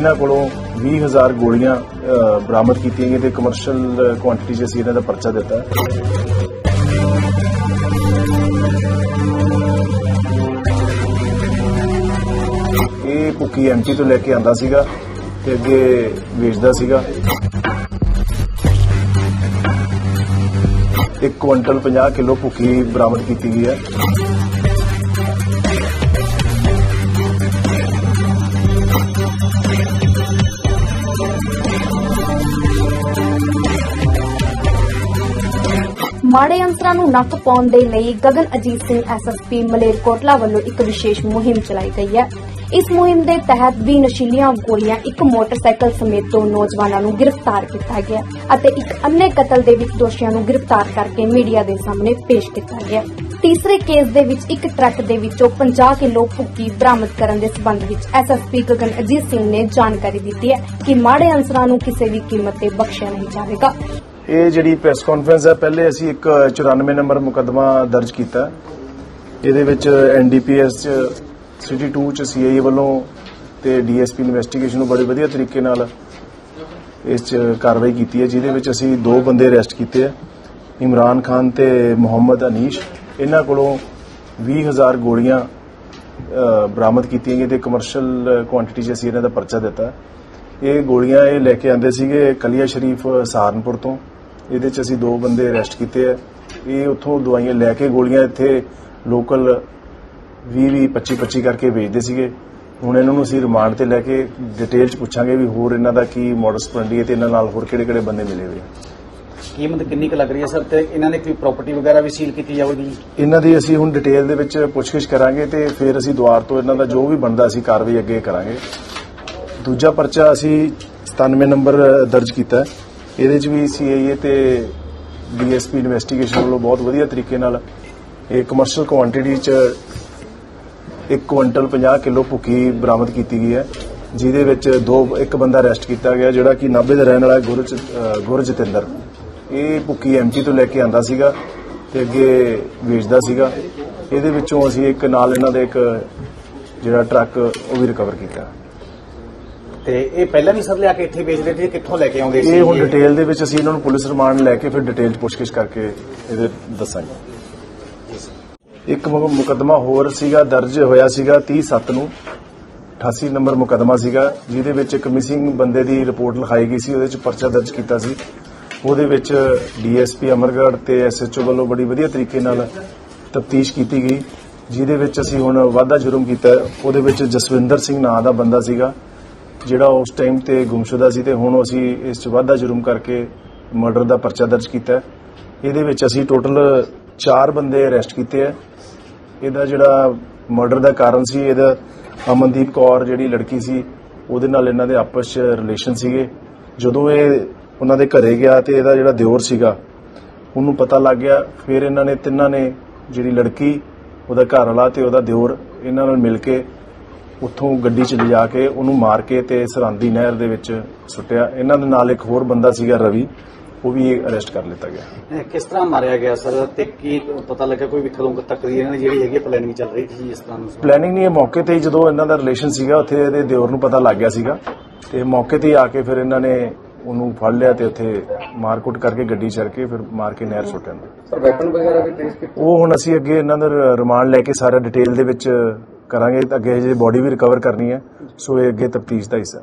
ਇਹਨਾਂ ਕੋਲੋਂ 20000 ਗੋਲੀਆਂ ਬਰਾਮਦ ਕੀਤੀਆਂ ਗਈਆਂ ਤੇ ਕਮਰਸ਼ੀਅਲ ਕੁਆਂਟੀਟੀ 'ਚ ਅਸੀਂ ਇਹਨਾਂ ਦਾ ਪਰਚਾ ਦਿੱਤਾ। ਇਹ ਭੁੱਕੀ ਐਮਟੀ ਤੋਂ ਲੈ ਕੇ ਆਂਦਾ ਸੀਗਾ ਤੇ ਅੱਗੇ ਵੇਚਦਾ ਸੀਗਾ। ਇੱਕ ਕੁਇੰਟਲ 50 ਕਿਲੋ ਭੁੱਕੀ ਬਰਾਮਦ ਕੀਤੀ ਗਈ ਹੈ। ਮਾੜੇ ਅੰਸਰਾਂ ਨੂੰ ਨੱਕ ਪਾਉਣ ਦੇ ਲਈ ਗਗਨ ਅਜੀਤ ਸਿੰਘ ਐਸਐਸਪੀ ਮਲੇਰਕੋਟਲਾ ਵੱਲੋਂ ਇੱਕ ਵਿਸ਼ੇਸ਼ ਮੁਹਿੰਮ ਚਲਾਈ ਗਈ ਹੈ। ਇਸ ਮੁਹਿੰਮ ਦੇ ਤਹਿਤ ਵੀ ਨਸ਼ੀਲੀਆਂ ਗੋਲੀਆਂ, ਇੱਕ ਮੋਟਰਸਾਈਕਲ ਸਮੇਤ ਦੋ ਨੌਜਵਾਨਾਂ ਨੂੰ ਗ੍ਰਿਫਤਾਰ ਕੀਤਾ ਗਿਆ ਅਤੇ ਇੱਕ ਅੰਨੇ ਕਤਲ ਦੇ ਵਿੱਚ ਦੋਸ਼ੀਆਂ ਨੂੰ ਗ੍ਰਿਫਤਾਰ ਕਰਕੇ ਮੀਡੀਆ ਦੇ ਸਾਹਮਣੇ ਪੇਸ਼ ਕੀਤਾ ਗਿਆ। ਤੀਸਰੇ ਕੇਸ ਦੇ ਵਿੱਚ ਇੱਕ ਟਰੱਕ ਦੇ ਵਿੱਚੋਂ 50 ਕਿਲੋ ਭੁੱਕੀ ਬਰਾਮਦ ਕਰਨ ਦੇ ਸਬੰਧ ਵਿੱਚ ਐਸਐਸਪੀ ਗਗਨ ਅਜੀਤ ਸਿੰਘ ਨੇ ਜਾਣਕਾਰੀ ਦਿੱਤੀ ਹੈ ਕਿ ਮਾੜੇ ਅੰਸਰਾਂ ਨੂੰ ਕਿਸੇ ਵੀ ਕੀਮਤ ਤੇ ਬਖਸ਼ਿਆ ਨਹੀਂ ਜਾਵੇਗਾ। ਇਹ ਜਿਹੜੀ ਪ੍ਰੈਸ ਕਾਨਫਰੰਸ ਹੈ, ਪਹਿਲੇ ਅਸੀਂ ਇੱਕ 94 ਨੰਬਰ ਮੁਕੱਦਮਾ ਦਰਜ ਕੀਤਾ। ਇਹਦੇ ਵਿੱਚ ਐਨਡੀਪੀਐਸ ਚ ਸਿਟੀ 2 ਚ ਸੀਆਈ ਵੱਲੋਂ ਤੇ ਡੀਐਸਪੀ ਇਨਵੈਸਟੀਗੇਸ਼ਨ ਨੂੰ ਬੜੇ ਵਧੀਆ ਤਰੀਕੇ ਨਾਲ ਇਸ ਚ ਕਾਰਵਾਈ ਕੀਤੀ ਹੈ, ਜਿਹਦੇ ਵਿੱਚ ਅਸੀਂ ਦੋ ਬੰਦੇ ਅਰੈਸਟ ਕੀਤੇ ਆ ਇਮਰਾਨ ਖਾਨ ਤੇ ਮੁਹੰਮਦ ਅਨੀਸ਼। ਇਹਨਾਂ ਕੋਲੋਂ 20000 ਗੋਲੀਆਂ ਬਰਾਮਦ ਕੀਤੀਆਂ ਗਈਆਂ ਤੇ ਕਮਰਸ਼ੀਅਲ ਕੁਆਂਟੀਟੀ 'ਚ ਅਸੀਂ ਇਹਨਾਂ ਦਾ ਪਰਚਾ ਦਿੱਤਾ। ਇਹ ਗੋਲੀਆਂ ਇਹ ਲੈ ਕੇ ਆਂਦੇ ਸੀਗੇ ਕਲੀਆ ਸ਼ਰੀਫ, ਸਹਾਰਨਪੁਰ ਤੋਂ। ਇਹਦੇ 'ਚ ਅਸੀਂ ਦੋ ਬੰਦੇ ਅਰੈਸਟ ਕੀਤੇ ਆ। ਇਹ ਉੱਥੋਂ ਦਵਾਈਆਂ ਲੈ ਕੇ ਗੋਲੀਆਂ ਇੱਥੇ ਲੋਕਲ 20 20 25 25 ਕਰਕੇ ਵੇਚਦੇ ਸੀਗੇ। ਹੁਣ ਇਹਨਾਂ ਨੂੰ ਅਸੀਂ ਰਿਮਾਂਡ ਤੇ ਲੈ ਕੇ ਡਿਟੇਲ 'ਚ ਪੁੱਛਾਂਗੇ ਵੀ ਹੋਰ ਇਹਨਾਂ ਦਾ ਕੀ ਮੋਡਸ ਪ੍ਰੈਂਡੀ ਹੈ ਤੇ ਇਹਨਾਂ ਨਾਲ ਹੋਰ ਕਿਹੜੇ ਕਿਹੜੇ ਬੰਦੇ ਮਿਲੇ ਹੋਏ ਆ। ਕੀਮਤ ਕਿੰਨੀ ਕੁ ਲੱਗ ਰਹੀ ਹੈ ਸਰ? ਤੇ ਇਹਨਾਂ ਨੇ ਕੋਈ ਪ੍ਰਾਪਰਟੀ ਵਗੈਰਾ ਵੀ ਸੀਲ ਕੀਤੀ ਜਾਵੇਗੀ ਇਹਨਾਂ ਦੀ ਅਸੀਂ ਹੁਣ ਡਿਟੇਲ ਦੇ ਵਿੱਚ ਪੁੱਛਗਿੱਛ ਕਰਾਂਗੇ ਤੇ ਫਿਰ ਅਸੀਂ ਦੁਆਰ ਤੋਂ ਇਹਨਾਂ ਦਾ ਜੋ ਵੀ ਬਣਦਾ ਅਸੀਂ ਕਾਰਵਾਈ ਅੱਗੇ ਕਰਾਂਗੇ। ਦੂਜਾ ਪਰਚਾ ਅਸੀਂ 97 ਨੰਬਰ ਦਰਜ ਕੀਤਾ ਹੈ। ਇਹਦੇ 'ਚ ਵੀ ਸੀਆਈਏ ਤੇ ਡੀਐਸਪੀ ਇਨਵੈਸਟੀਗੇਸ਼ਨ ਵੱਲੋਂ ਬਹੁਤ ਵਧੀਆ ਤਰੀਕੇ ਨਾਲ ਇਹ ਕਮਰਸ਼ੀਅਲ ਕੁਆਂਟੀਟੀ 'ਚ ਇੱਕ ਕੁਇੰਟਲ 50 ਕਿਲੋ ਭੁੱਕੀ ਬਰਾਮਦ ਕੀਤੀ ਗਈ ਹੈ ਜਿਹਦੇ ਵਿੱਚ ਦੋ ਇੱਕ ਬੰਦਾ ਅਰੈਸਟ ਕੀਤਾ ਗਿਆ ਜਿਹੜਾ ਕਿ ਨਾਭੇ ਦਾ ਰਹਿਣ ਵਾਲਾ ਹੈ, ਗੁਰਜ ਅ, ਗੁਰਜਤਿੰਦਰ। ਇਹ ਭੁੱਕੀ ਐਮਟੀ ਤੋਂ ਲੈ ਕੇ ਆਂਦਾ ਸੀਗਾ ਤੇ ਅੱਗੇ ਵੇਚਦਾ ਸੀਗਾ। ਇਹਦੇ ਵਿੱਚੋਂ ਅਸੀਂ ਇੱਕ ਨਾਲ ਇਹਨਾਂ ਦਾ ਇੱਕ ਜਿਹੜਾ ਟਰੱਕ ਉਹ ਵੀ ਰਿਕਵਰ ਕੀਤਾ। ਤੇ ਇਹ ਪਹਿਲਾਂ ਵੀ ਸਰ ਲਿਆ ਕੇ ਇੱਥੇ ਵੇਚਦੇ ਸੀ ਕਿੱਥੋਂ ਲੈ ਕੇ ਆਉਂਦੇ ਸੀ? ਇਹ ਹੁਣ ਡਿਟੇਲ ਦੇ ਵਿੱਚ ਅਸੀਂ ਇਹਨਾਂ ਨੂੰ ਪੁਲਿਸ ਰਿਮਾਂਡ ਲੈ ਕੇ ਫਿਰ ਡਿਟੇਲ ਪੁੱਛਗਿੱਛ ਕਰਕੇ ਇਹਦੇ ਦੱਸਾਂਗੇ। ਇੱਕ ਮੁ- ਮੁਕੱਦਮਾ ਹੋਰ ਸੀਗਾ ਦਰਜ ਹੋਇਆ ਸੀਗਾ 30 7 ਨੂੰ। 88 ਨੰਬਰ ਮੁਕੱਦਮਾ ਸੀਗਾ ਜਿਹਦੇ ਵਿੱਚ ਇੱਕ ਮਿਸਿੰਗ ਬੰਦੇ ਦੀ ਰਿਪੋਰਟ ਲਿਖਾਈ ਗਈ ਸੀ ਉਹਦੇ ਵਿੱਚ ਪਰਚਾ ਦਰਜ ਕੀਤਾ ਸੀ। ਉਹਦੇ ਵਿੱਚ ਡੀਐਸਪੀ ਅਮਰਗੜ੍ਹ ਤੇ ਐਸਐਚਓ ਵੱਲੋਂ ਬੜੀ ਵਧੀਆ ਤਰੀਕੇ ਨਾਲ ਤਫਤੀਸ਼ ਕੀਤੀ ਗਈ ਜਿਹਦੇ ਵਿੱਚ ਅਸੀਂ ਹੁਣ ਵਾਧਾ ਜੁਰਮ ਕੀਤਾ। ਹੈ। ਉਹਦੇ ਵਿੱਚ ਜਸਵਿੰਦਰ ਸਿੰਘ ਨਾਂ ਦਾ ਬੰਦਾ ਸੀਗਾ। ਜਿਹੜਾ ਉਸ ਟਾਈਮ ਤੇ ਗੁੰਮਸ਼ੁਦਾ ਸੀ ਤੇ ਹੁਣ ਅਸੀਂ ਇਸ 'ਚ ਵਾਧਾ ਜੁਰਮ ਕਰਕੇ ਮਰਡਰ ਦਾ ਪਰਚਾ ਦਰਜ ਕੀਤਾ ਹੈ। ਇਹਦੇ ਵਿੱਚ ਅਸੀਂ ਟੋਟਲ 4 ਬੰਦੇ ਅਰੈਸਟ ਕੀਤੇ ਹੈ। ਇਹਦਾ ਜਿਹੜਾ ਮਰਡਰ ਦਾ ਕਾਰਨ ਸੀ, ਇਹਦਾ ਅਮਨਦੀਪ ਕੌਰ ਜਿਹੜੀ ਲੜਕੀ ਸੀ, ਉਹਦੇ ਨਾਲ ਇਹਨਾਂ ਦੇ ਆਪਸ 'ਚ ਰਿਲੇਸ਼ਨ ਸੀਗੇ। ਜਦੋਂ ਇਹ ਉਹਨਾਂ ਦੇ ਘਰੇ ਗਿਆ ਤੇ ਇਹਦਾ ਜਿਹੜਾ ਦਿਓਰ ਸੀਗਾ, ਉਹਨੂੰ ਪਤਾ ਲੱਗ ਗਿਆ। ਫਿਰ ਇਹਨਾਂ ਨੇ ਤਿੰਨਾਂ ਨੇ ਜਿਹੜੀ ਲੜਕੀ, ਉਹਦਾ ਘਰ ਵਾਲਾ ਤੇ ਉਹਦਾ ਦਿਓਰ, ਇਹਨਾਂ ਨਾਲ ਮਿਲ ਕੇ ਉੱਥੋਂ ਗੱਡੀ 'ਚ ਲਿਜਾ ਕੇ ਉਹਨੂੰ ਮਾਰ ਕੇ ਤੇ ਸਰਹੰਦੀ ਨਹਿਰ ਦੇ ਵਿੱਚ ਸੁੱਟਿਆ। ਇਹਨਾਂ ਦੇ ਨਾਲ ਇੱਕ ਹੋਰ ਬੰਦਾ ਸੀਗਾ ਰਵੀ ਉਹ ਵੀ ਅਰੈਸਟ ਕਰ ਲਿੱਤਾ ਗਿਆ। ਇਹ ਕਿਸ ਤਰ੍ਹਾਂ ਮਾਰਿਆ ਗਿਆ ਸਰ? ਤੇ ਕੀ ਪਤਾ ਲੱਗਾ ਕੋਈ ਵੀ ਕਦੋਂ ਕੁ ਤੱਕ ਦੀ ਇਹਨਾਂ ਦੀ ਜਿਹੜੀ ਹੈਗੀ ਪਲੈਨਿੰਗ ਚੱਲ ਰਹੀ ਸੀ ਇਸ ਤਰ੍ਹਾਂ ਨੂੰ? ਪਲੈਨਿੰਗ ਨਹੀਂ ਇਹ ਮੌਕੇ ਤੇ ਹੀ ਜਦੋਂ ਇਹਨਾਂ ਦਾ ਰਿਲੇਸ਼ਨ ਸੀਗਾ ਉੱਥੇ ਇਹਦੇ ਦਿਓਰ ਨੂੰ ਪਤਾ ਲੱਗ ਗਿਆ ਸੀਗਾ। ਤੇ ਮੌਕੇ ਤੇ ਹੀ ਆ ਕੇ ਫਿਰ ਇਹਨਾਂ ਨੇ ਉਹਨੂੰ ਫੜ ਲਿਆ ਤੇ ਉੱਥੇ ਮਾਰਕੁੱਟ ਕਰਕੇ ਗੱਡੀ ਚੜ ਕੇ ਫਿਰ ਮਾਰ ਕੇ ਨਹਿਰ ਸੁੱਟਿਆ। ਸਰ ਵੈਪਨ ਵਗੈਰਾ ਵੀ ਟ੍ਰੇਸ ਕੀਤੇ? ਉਹ ਹੁਣ ਅਸੀਂ ਅੱਗੇ ਇਹਨਾਂ ਦਾ ਰਿਮਾਂਡ ਲੈ ਕੇ ਸਾਰਾ ਡਿਟੇਲ ਦੇ ਵਿੱਚ ਕਰਾਂਗੇ ਤਾਂ ਅੱਗੇ ਜੇ ਬੋਡੀ ਵੀ ਰਿਕਵਰ ਕਰਨੀ ਹੈ, ਸੋ ਇਹ ਅੱਗੇ ਤਫਤੀਸ਼ ਦਾ ਹਿੱਸਾ